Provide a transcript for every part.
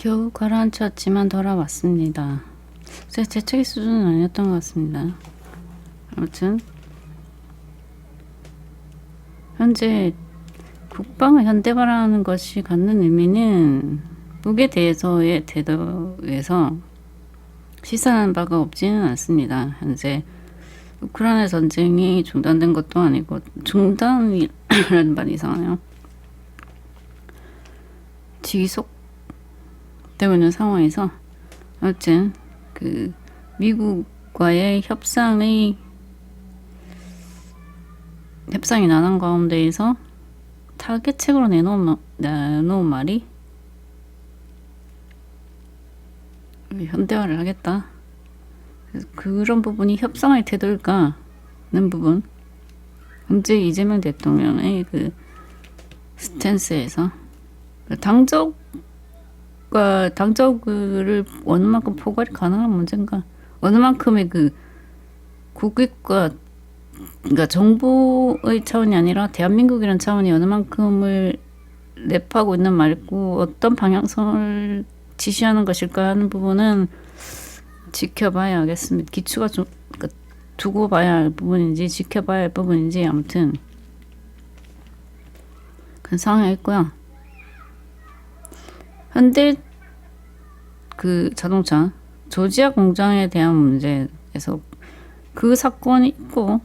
겨우 가라앉혔지만 돌아왔습니다. 제 재채기 수준은 아니었던 것 같습니다. 아무튼 현재 국방을 현대화라는 것이 갖는 의미는 북에 대해서의 태도에서 시사하는 바가 없지는 않습니다. 현재 우크라이나 전쟁이 중단된 것도 아니고 중단이라는 말이 이상하네요. 지속 되고 있는 상황에서 아무튼 그 미국과의 협상의 협상이 나는 가운데에서 타겟책으로 내놓은, 마- 내놓은 말이 현대화를 하겠다. 그런 부분이 협상의 태도일까는 부분. 현재 이재명 대통령의 그 스탠스에서 당적 과 당적을 어느 만큼 포괄이 가능한 문제인가? 어느 만큼의 그 국익과 그러니까 정부의 차원이 아니라 대한민국이라는 차원이 어느 만큼을 랩하고 있는 말고 어떤 방향성을 지시하는 것일까 하는 부분은 지켜봐야 하겠습니다. 기초가 좀 그러니까 두고 봐야 할 부분인지 지켜봐야 할 부분인지 아무튼 그런 상황이 있고요. 현대 그 자동차 조지아 공장에 대한 문제에서 그 사건이 있고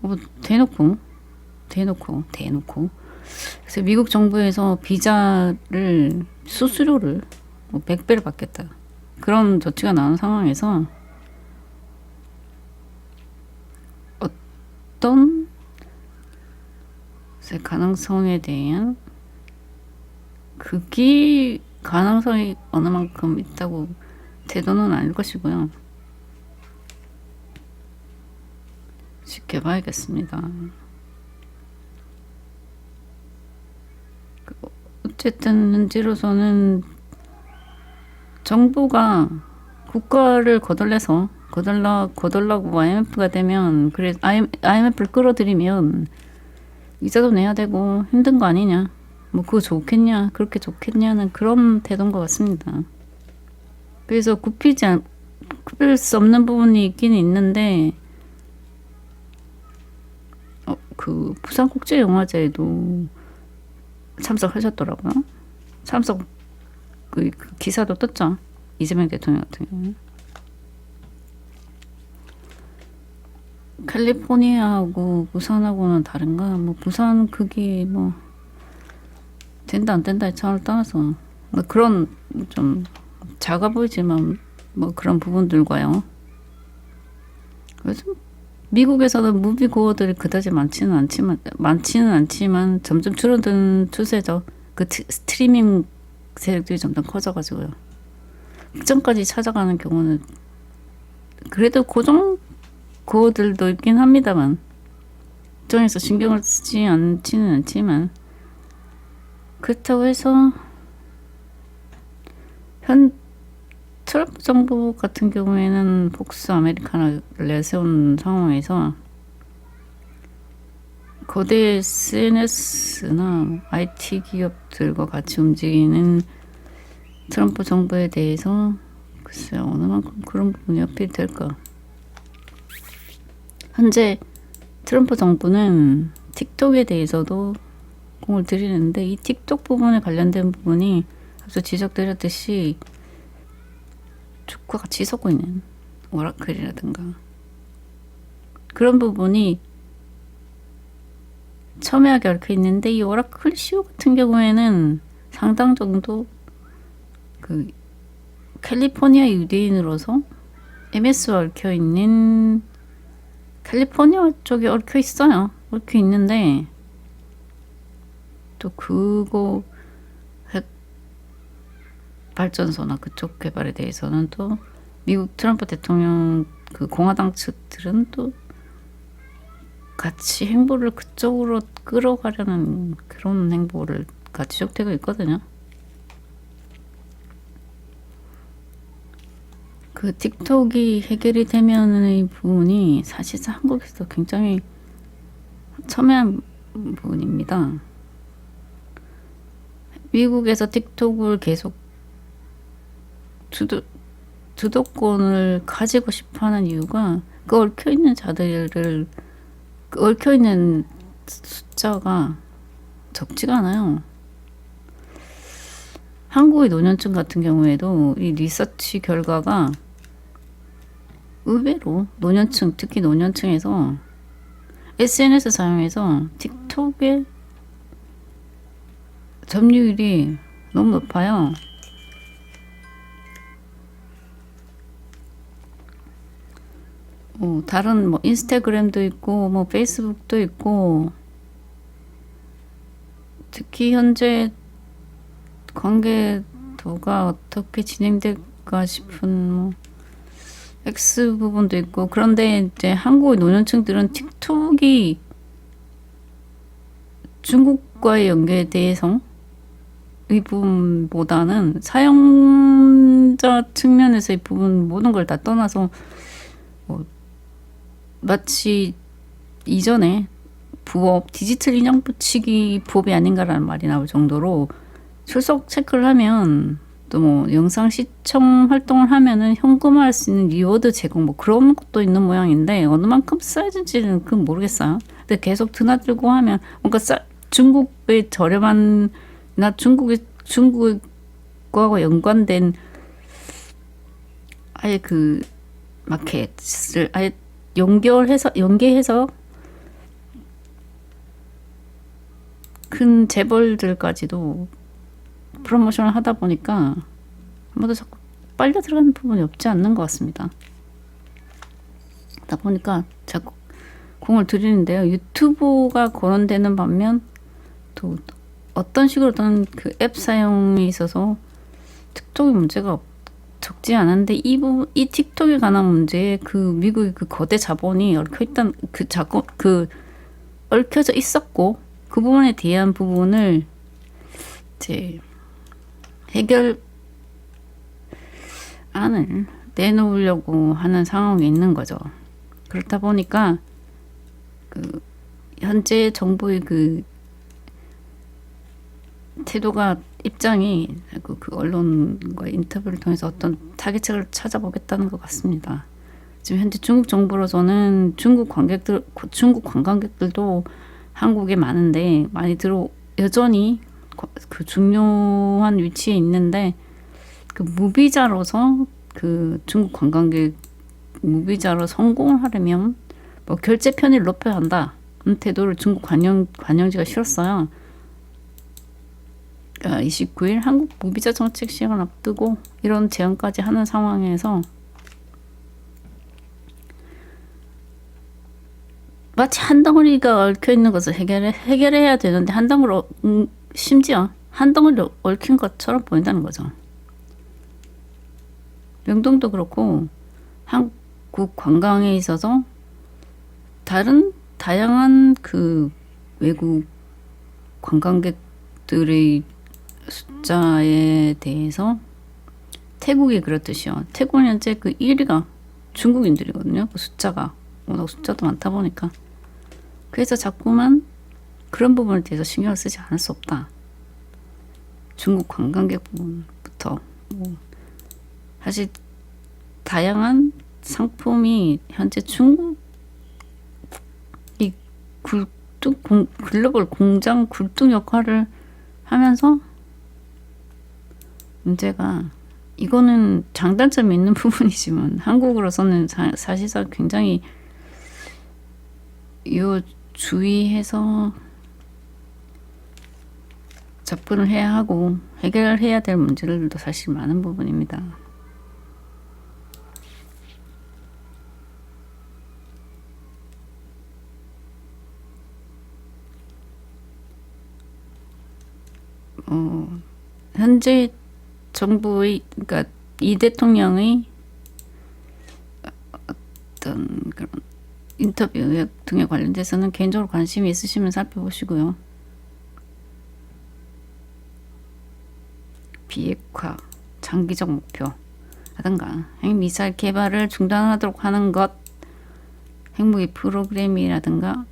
뭐 대놓고 대놓고 대놓고. 그래서 미국 정부에서 비자를 수수료를 뭐 100배를 받겠다. 그런 조치가 나온 상황에서 어떤 가능성에 대한 그게 가능성이 어느 만큼 있다고 태도는 아닐 것이고요. 지켜봐야겠습니다. 그, 어쨌든 현재로서는 정부가 국가를 거덜내서 거덜라 거덜라고 IMF가 되면 그래 IMF를 끌어들이면 이자도 내야 되고 힘든 거 아니냐? 뭐 그거 좋겠냐? 그렇게 좋겠냐는 그런 태도인 것 같습니다. 그래서 굽히지 않, 굽힐 수 없는 부분이 있긴 있는데 어, 그 부산국제영화제에도 참석하셨더라고요. 참석 그, 그 기사도 떴죠. 이재명 대통령 같은 경우. 캘리포니아하고 부산하고는 다른가? 뭐 부산 그게 뭐 된다 안 된다의 차원을 떠나서 뭐 그런 좀 작아 보이지만 뭐 그런 부분들과요. 그래서 미국에서는 무비 고어들이 그다지 많지는 않지만 많지는 않지만 점점 줄어드는 추세죠. 그 트- 스트리밍 세력들이 점점 커져가지고요. 극장까지 찾아가는 경우는 그래도 고정 고어들도 있긴 합니다만 극장에서 신경을 쓰지 않지는 않지만 그렇다고 해서 현 트럼프 정부 같은 경우에는 복스 아메리카나를 내세운 상황에서 거대 SNS나 IT 기업들과 같이 움직이는 트럼프 정부에 대해서 글쎄요 어느 만큼 그런 부분이 어필이 될까? 현재 트럼프 정부는 틱톡에 대해서도 공을 들이는데 이 틱톡 부분에 관련된 부분이 앞서 지적드렸듯이 주가가 치솟고 있는 오라클이라든가 그런 부분이 첨예하게 얽혀 있는데 이 오라클 시오 같은 경우에는 상당 정도 그 캘리포니아 유대인으로서 MS와 얽혀 있는 캘리포니아 쪽에 얽혀 있어요. 얽혀 있는데 또 그거 핵 발전소나 그쪽 개발에 대해서는 또 미국 트럼프 대통령 그 공화당 측들은 또 같이 행보를 그쪽으로 끌어가려는 그런 행보를 같이 지적되고 있거든요. 그 틱톡이 해결이 되면의 부분이 사실상 한국에서 굉장히 첨예한 부분입니다. 미국에서 틱톡을 계속 주도 주도권을 가지고 싶어 하는 이유가 그 얽혀 있는 자들을 그 얽혀 있는 숫자가 적지가 않아요. 한국의 노년층 같은 경우에도 이 리서치 결과가 의외로 노년층 특히 노년층에서 SNS 사용해서 틱톡의 점유율이 너무 높아요. 어, 다른 뭐 인스타그램도 있고 뭐 페이스북도 있고 특히 현재 관계도가 어떻게 진행될까 싶은 뭐 X 부분도 있고 그런데 이제 한국의 노년층들은 틱톡이 중국과의 연계에 대해서 이 부분보다는 사용자 측면에서 이 부분 모든 걸 다 떠나서 뭐 마치 이전에 부업 디지털 인형 붙이기 부업이 아닌가라는 말이 나올 정도로 출석 체크를 하면 또 뭐 영상 시청 활동을 하면은 현금화할 수 있는 리워드 제공 뭐 그런 것도 있는 모양인데 어느 만큼 써야지는 그건 모르겠어요. 근데 계속 드나들고 하면 뭔가 싸, 중국의 저렴한 나 중국의 중국과가 연관된 아예 그 마켓을 아예 연결해서 연계해서 큰 재벌들까지도 프로모션을 하다 보니까 아무도 자꾸 빨려 들어가는 부분이 없지 않는 것 같습니다. 그러다 보니까 자꾸 공을 들이는데요. 유튜브가 거론되는 반면 또 어떤 식으로든 그 앱 사용에 있어서 틱톡의 문제가 없- 적지 않은데 이 부분 이 틱톡에 관한 문제에 그 미국의 그 거대 자본이 얽혀 있던 그 자본 그 얽혀져 있었고 그 부분에 대한 부분을 이제 해결 안을 내놓으려고 하는 상황에 있는 거죠. 그렇다 보니까 그 현재 정부의 그 태도가 입장이 그, 그 언론과 인터뷰를 통해서 어떤 타겟책을 찾아보겠다는 것 같습니다. 지금 현재 중국 정부로서는 중국 관객들 중국 관광객들도 한국에 많은데 많이 들어 여전히 거- 그 중요한 위치에 있는데 그 무비자로서 그 중국 관광객 무비자로 성공을 하려면 뭐 결제 편의를 높여야 한다. 는 태도를 중국 관영 관영지가 실었어요. 그러니까 29일 한국 무비자 정책 시행을 앞두고 이런 제안까지 하는 상황에서 마치 한 덩어리가 얽혀 있는 것을 해결해 해결해야 되는데 한 덩어리 어- 음, 심지어 한 덩어리 얽힌 것처럼 보인다는 거죠. 명동도 그렇고 한국 관광에 있어서 다른 다양한 그 외국 관광객들의 숫자에 대해서 태국이 그렇듯이요. 태국은 현재 그 1위가 중국인들이거든요. 그 숫자가 워낙 숫자도 많다 보니까 그래서 자꾸만 그런 부분에 대해서 신경을 쓰지 않을 수 없다. 중국 관광객 부분부터 뭐 사실 다양한 상품이 현재 중국 이 굴뚝 공, 글로벌 공장 굴뚝 역할을 하면서 문제가 이거는 장단점이 있는 부분이지만 한국으로서는 사, 사실상 굉장히 요 주의해서 접근을 해야 하고 해결해야 될 문제들도 사실 많은 부분입니다. 어, 현재 정부의 그러니까 이 대통령의 어떤 그런 인터뷰 등에 관련돼서는 개인적으로 관심이 있으시면 살펴보시고요. 비핵화 장기적 목표 라든가 핵미사일 개발을 중단하도록 하는 것 핵무기 프로그램이라든가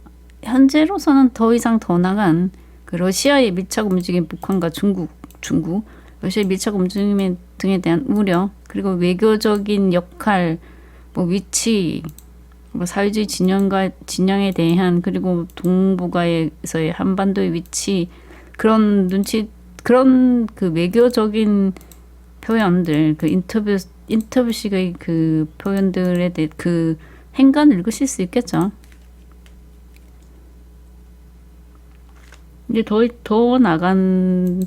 현재로서는 더 이상 더 나간 그 러시아의 밀착 움직임 북한과 중국 중국, 러시아의 밀착 움직임 등에 대한 우려, 그리고 외교적인 역할, 뭐 위치, 뭐 사회주의 진영과 진영에 대한 그리고 동북아에서의 한반도의 위치 그런 눈치 그런 그 외교적인 표현들 그 인터뷰 인터뷰식의 그 표현들에 대해 그 행간을 읽으실 수 있겠죠. 이제 더, 더 나간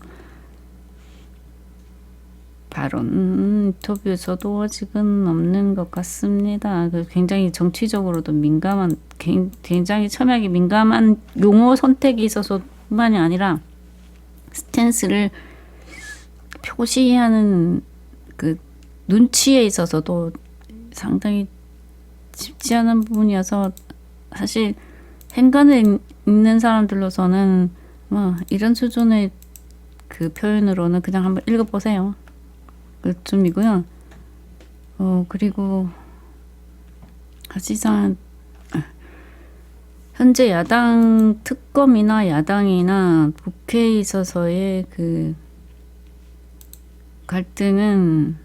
발언 음, 인터뷰에서도 아직은 없는 것 같습니다. 그 굉장히 정치적으로도 민감한, 굉- 굉장히 첨예하게 민감한 용어 선택이 있어서뿐만이 아니라 스탠스를 표시하는 그 눈치에 있어서도 상당히 쉽지 않은 부분이어서 사실 행간을 읽는 사람들로서는 뭐 이런 수준의 그 표현으로는 그냥 한번 읽어보세요. 그쯤이고요. 어 그리고 사실상 현재 야당 특검이나 야당이나 국회에 있어서의 그 갈등은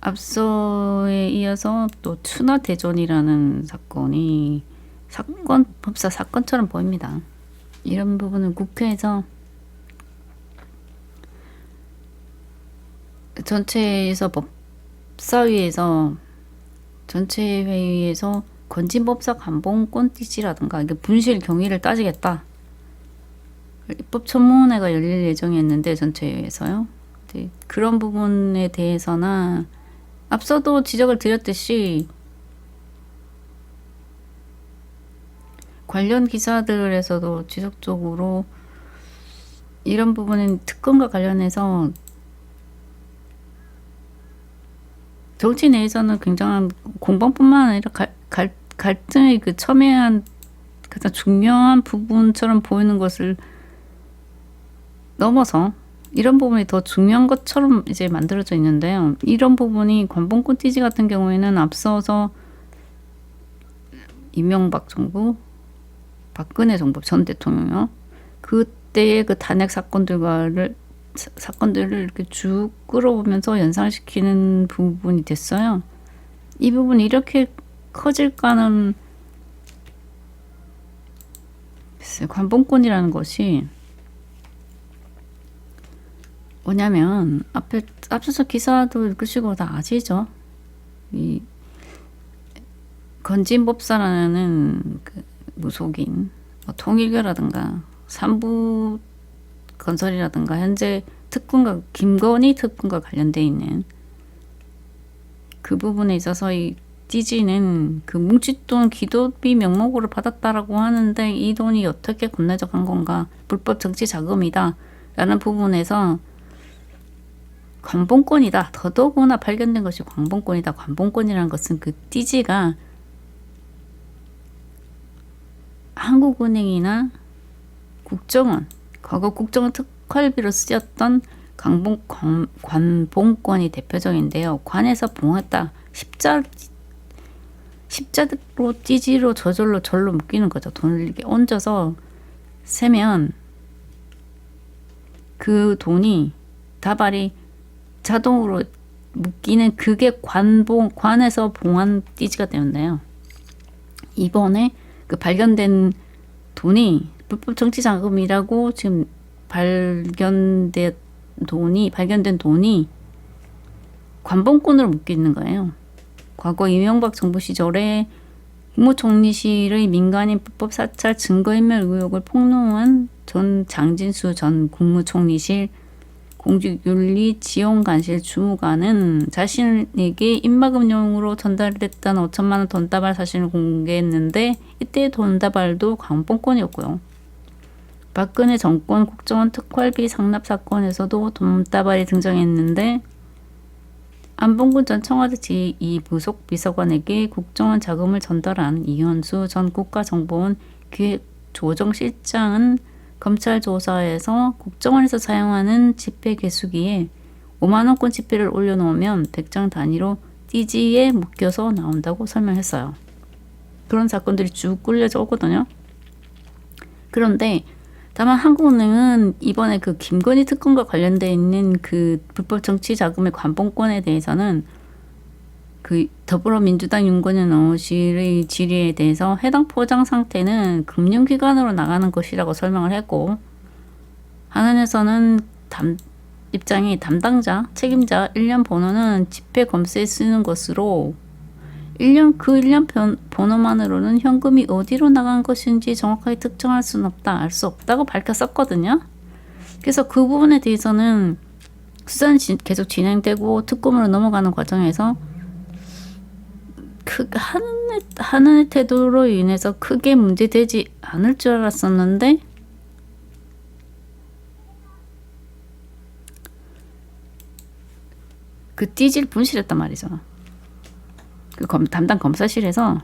앞서에 이어서 또 추나 대전이라는 사건이 사건 법사 사건처럼 보입니다. 이런 부분은 국회에서 전체에서 법사위에서 전체 회의에서 건진법사 감봉권 띠지라든가 이게 분실 경위를 따지겠다. 입법 청문회가 열릴 예정이었는데 전체회의에서요. 근데 그런 부분에 대해서나 앞서도 지적을 드렸듯이 관련 기사들에서도 지속적으로 이런 부분은 특검과 관련해서 정치 내에서는 굉장한 공방뿐만 아니라 갈, 갈, 갈등의 그 첨예한 가장 중요한 부분처럼 보이는 것을 넘어서 이런 부분이 더 중요한 것처럼 이제 만들어져 있는데요. 이런 부분이 관봉권 띠지 같은 경우에는 앞서서 이명박 정부, 박근혜 정부 전 대통령요. 그때의 그 탄핵 사건들과를 사- 사건들을 이렇게 쭉 끌어오면서 연상시키는 부분이 됐어요. 이 부분이 이렇게 커질까는 글쎄요, 관봉권이라는 것이 뭐냐면 앞에 앞서서 기사도 읽으시고 다 아시죠? 이 건진법사라는 그 무속인 뭐 통일교라든가 삼부 건설이라든가 현재 특군과 김건희 특군과 관련돼 있는 그 부분에 있어서 이 띠지는 그 뭉칫돈 기도비 명목으로 받았다라고 하는데 이 돈이 어떻게 건네져간 건가? 불법 정치 자금이다 라는 부분에서 관봉권이다. 더더구나 발견된 것이 관봉권이다. 관봉권이라는 것은 그 띠지가 한국은행이나 국정원 과거 국정원 특활비로 쓰였던 강봉 관, 관봉권이 대표적인데요. 관에서 봉했다. 십자 십자로 찌지로 저절로 절로 묶이는 거죠. 돈을 이렇게 얹어서 세면 그 돈이 다발이 자동으로 묶이는 그게 관봉 관에서 봉한 띠지가 되었네요. 이번에 그 발견된 돈이 불법 정치 자금이라고 지금 발견된 돈이 발견된 돈이 관봉권으로 묶여 있는 거예요. 과거 이명박 정부 시절에 국무총리실의 민간인 불법 사찰 증거인멸 의혹을 폭로한 전 장진수 전 국무총리실 공직윤리 지원관실 주무관은 자신에게 입막음용으로 전달됐던 5천만 원 돈다발 사실을 공개했는데 이때 돈다발도 강봉권이었고요. 박근혜 정권 국정원 특활비 상납 사건에서도 돈다발이 등장했는데 안봉근 전 청와대 제2 부속 비서관에게 국정원 자금을 전달한 이현수 전 국가정보원 기획조정실장은 검찰 조사에서 국정원에서 사용하는 지폐 개수기에 5만 원권 지폐를 올려놓으면 100장 단위로 띠지에 묶여서 나온다고 설명했어요. 그런 사건들이 쭉 끌려져 오거든요. 그런데 다만 한국은행은 이번에 그 김건희 특검과 관련돼 있는 그 불법 정치 자금의 관봉권에 대해서는 그 더불어민주당 윤건현 의원실의 질의에 대해서 해당 포장 상태는 금융기관으로 나가는 것이라고 설명을 했고 한은에서는 담, 입장이 담당자, 책임자 1년 번호는 집회 검수에 쓰는 것으로 1년 그 1년 번, 번호만으로는 현금이 어디로 나간 것인지 정확하게 특정할 수는 없다, 알 수 없다고 밝혔었거든요. 그래서 그 부분에 대해서는 수사는 진- 계속 진행되고 특검으로 넘어가는 과정에서 그 하는 하는 태도로 인해서 크게 문제되지 않을 줄 알았었는데 그 띠지를 분실했단 말이죠. 그 검, 담당 검사실에서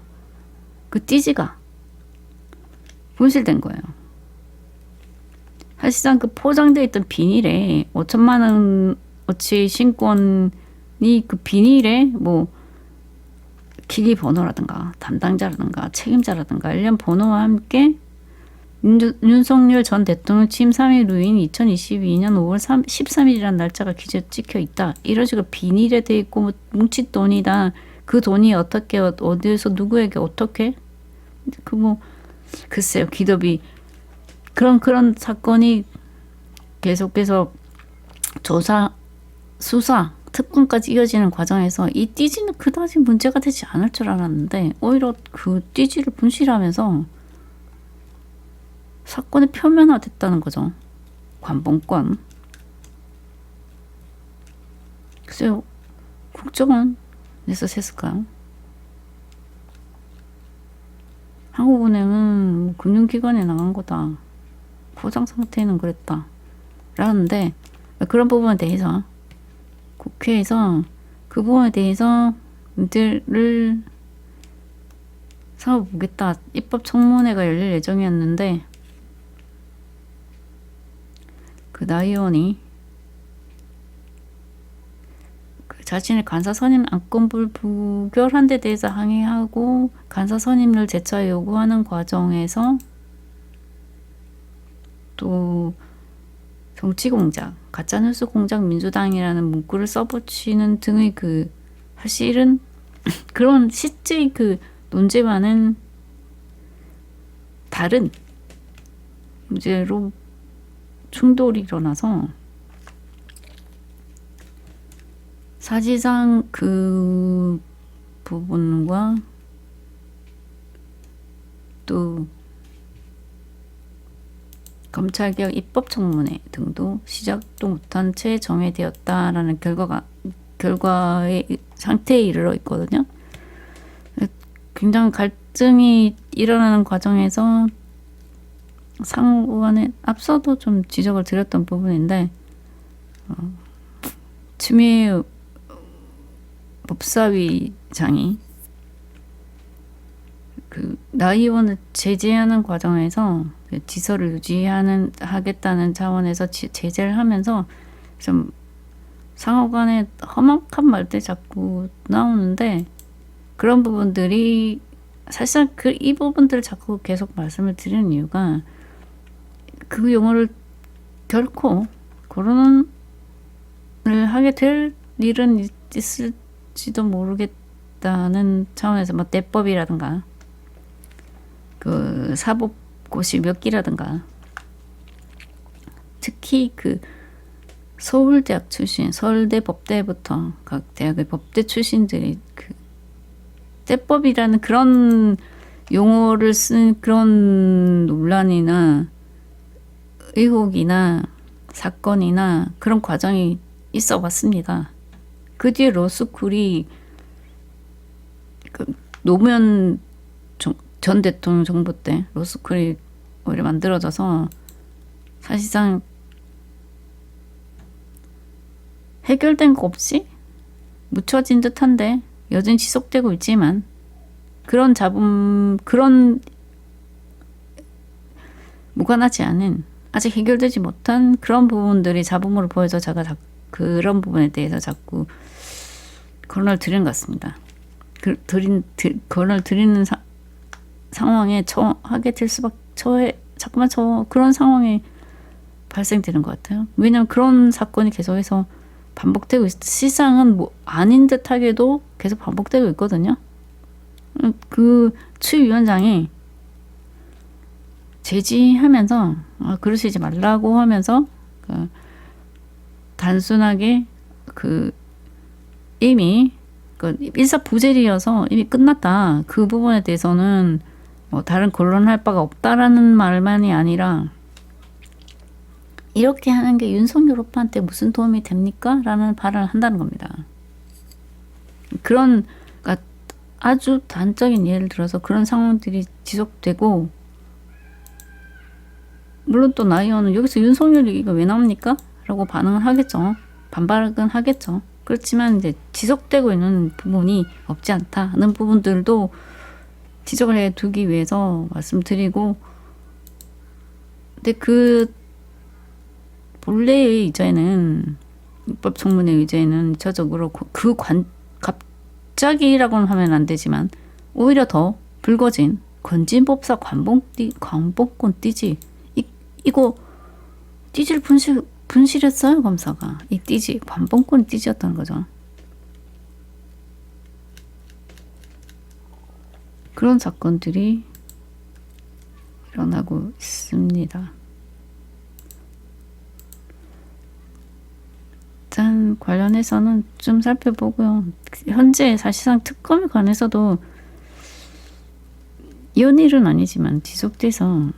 그 띠지가 분실된 거예요. 사실상 그 포장되어 있던 비닐에 5천만 원 어치 신권이 그 비닐에 뭐 기기 번호라든가 담당자라든가 책임자라든가 일련 번호와 함께 윤, 윤석열 전 대통령 취임 3일 후인 2022년 5월 3, 13일이라는 날짜가 기재 찍혀 있다. 이런 식으로 비닐에 돼 있고 뭐 뭉칫 돈이다. 그 돈이 어떻게 어- 어디에서 누구에게 어떻게 그 뭐 글쎄요 기dob이 그런 그런 사건이 계속해서 조사 수사 특검까지 이어지는 과정에서 이 띠지는 그다지 문제가 되지 않을 줄 알았는데 오히려 그 띠지를 분실하면서 사건이 표면화됐다는 거죠. 관봉권. 글쎄요, 국정원 에서 셌을까요? 한국은행은 뭐 금융기관에 나간 거다. 포장 상태는 그랬다. 라는데 그런 부분에 대해서 국회에서 그 부분에 대해서 문제를 삼아보겠다. 입법 청문회가 열릴 예정이었는데 그 나 의원이 그 자신의 간사 선임 안건불 부결한 데 대해서 항의하고 간사 선임을 재차 요구하는 과정에서 또 정치 공작, 가짜 뉴스 공작 민주당이라는 문구를 써붙이는 등의 그 사실은 그런 실제 그 논제와는 다른 문제로 충돌이 일어나서 사실상 그 부분과 또 검찰개혁 입법청문회 등도 시작도 못한 채 정회되었다라는 결과가 결과의 상태에 이르러 있거든요. 굉장히 갈등이 일어나는 과정에서 상호간에 앞서도 좀 지적을 드렸던 부분인데 어, 추미애 법사위장이 그 나 의원을 제재하는 과정에서 그 지서를 유지하는 하겠다는 차원에서 지- 제재를 하면서 좀 상호간에 험악한 말들 자꾸 나오는데 그런 부분들이 사실상 그 이 부분들을 자꾸 계속 말씀을 드리는 이유가 그 용어를 결코 거론을 하게 될 일은 있- 있 을지도 모르겠다는 차원에서 뭐 대법이라든가 그 사법고시 몇 기라든가 특히 그 서울대학 출신, 서울대 법대부터 각 대학의 법대 출신들이 그 대법이라는 그런 용어를 쓴 그런 논란이나 의혹이나 사건이나 그런 과정이 있어 왔습니다. 그 뒤에 로스쿨이 그 노무현 정- 전 대통령 정부 때 로스쿨이 오히려 만들어져서 사실상 해결된 거 없이 묻혀진 듯한데 여전히 지속되고 있지만 그런 잡음 그런 무관하지 않은 아직 해결되지 못한 그런 부분들이 잡음으로 보여서 제가 자, 그런 부분에 대해서 자꾸 거론을 드리는 것 같습니다. 그, 드린 드, 거론을 드리는 사, 상황에 처하게 될 수밖 처해 자꾸만 저 그런 상황이 발생되는 것 같아요. 왜냐하면 그런 사건이 계속해서 반복되고 있, 시상은 뭐 아닌 듯하게도 계속 반복되고 있거든요. 음, 그 추위원장이 제지하면서 아, 그러시지 말라고 하면서 그 단순하게 그 이미 그 일사 부재리여서 이미 끝났다. 그 부분에 대해서는 뭐 다른 곤론할 바가 없다라는 말만이 아니라 이렇게 하는 게 윤석열 오빠한테 무슨 도움이 됩니까? 라는 발언을 한다는 겁니다. 그런 그러니까 아주 단적인 예를 들어서 그런 상황들이 지속되고 물론 또 나이언은 여기서 윤석열 얘기가 왜 나옵니까? 라고 반응을 하겠죠. 반발은 하겠죠. 그렇지만 이제 지속되고 있는 부분이 없지 않다는 부분들도 지적을 해 두기 위해서 말씀드리고 근데 그 본래의 의제는 입법 청문회 의제는 일차적으로 그 관 갑자기라고는 하면 안 되지만 오히려 더 불거진 건진법사 관봉띠 관봉권 띠지 이 이거 띠지를 분실 분실했어요 검사가 이 띠지 관봉권 띠지였다는 거죠. 그런 사건들이 일어나고 있습니다. 일단 관련해서는 좀 살펴보고요. 현재 사실상 특검에 관해서도 연일은 아니지만 지속돼서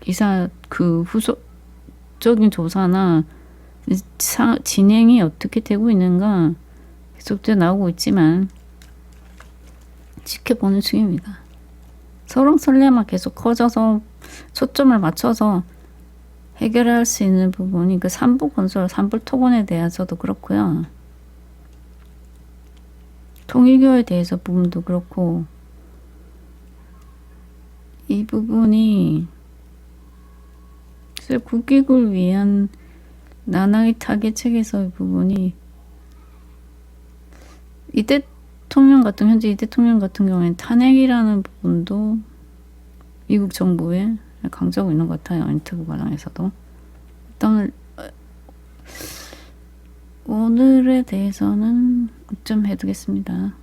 기사 그 후속 적인 조사나 사, 진행이 어떻게 되고 있는가 계속돼 나오고 있지만 지켜보는 중입니다. 설렁설레만 계속 커져서 초점을 맞춰서 해결할 수 있는 부분이 그 삼부 건설, 삼불 토건에 대해서도 그렇고요. 통일교에 대해서 부분도 그렇고 이 부분이 글쎄 국익을 위한 나나의 타겟책에서의 부분이 이 대통령 같은 현재 이 대통령 같은 경우에는 탄핵이라는 부분도 미국 정부에 강조하고 있는 것 같아요. 인터뷰 과정에서도. 일단 오늘에 대해서는 좀 해두겠습니다.